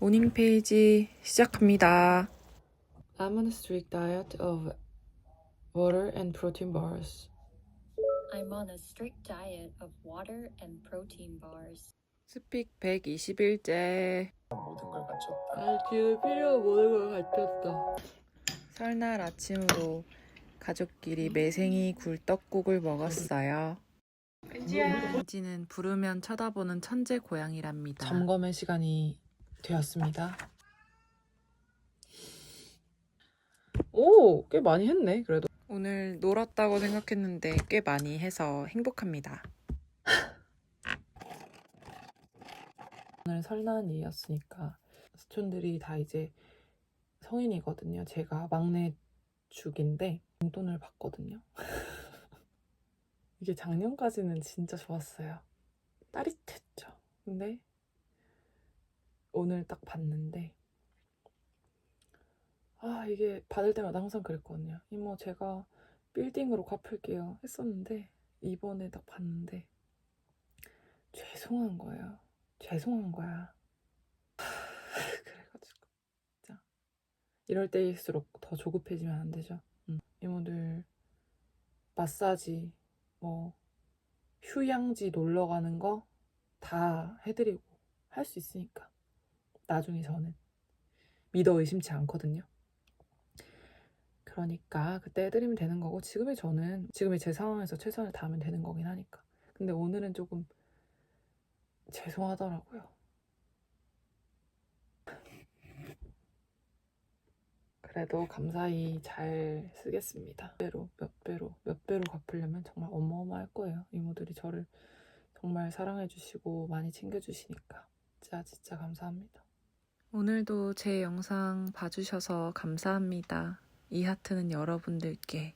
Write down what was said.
모닝 페이지 시작합니다. I'm on a strict diet of water and protein bars. I'm on a strict diet of water and protein bars. 스픽 120일째. 모든 걸 갖췄다. 아, 지금 필요한 모든 걸 갖췄다. 설날 아침으로 가족끼리 매생이 굴떡국을 먹었어요. 은지는 부르면 쳐다보는 천재 고양이랍니다. 점검의 시간이 되었습니다. 오, 꽤 많이 했네, 그래도. 오늘 놀았다고 생각했는데 꽤 많이 해서 행복합니다. 오늘 설날이었으니까 사촌들이 다 이제 성인이거든요. 제가 막내 죽인데 용돈을 받거든요. 이게 작년까지는 진짜 좋았어요. 따릿했죠. 근데 오늘 딱 받는데 아 이게 받을 때마다 항상 그랬거든요. 이모 제가 빌딩으로 갚을게요 했었는데 이번에 딱 받는데 죄송한 거예요. 죄송한 거야. 그래가지고 진짜 이럴 때일수록 더 조급해지면 안 되죠. 응. 이모들 마사지 뭐 휴양지 놀러 가는 거 다 해드리고 할 수 있으니까 나중에 저는 믿어 의심치 않거든요. 그러니까 그때 해드리면 되는 거고 지금의 저는 지금의 제 상황에서 최선을 다하면 되는 거긴 하니까. 근데 오늘은 조금 죄송하더라고요. 그래도 감사히 잘 쓰겠습니다. 몇 배로, 몇 배로, 몇 배로 갚으려면 정말 어마어마할 거예요. 이모들이 저를 정말 사랑해주시고 많이 챙겨주시니까. 진짜, 진짜 감사합니다. 오늘도 제 영상 봐주셔서 감사합니다. 이 하트는 여러분들께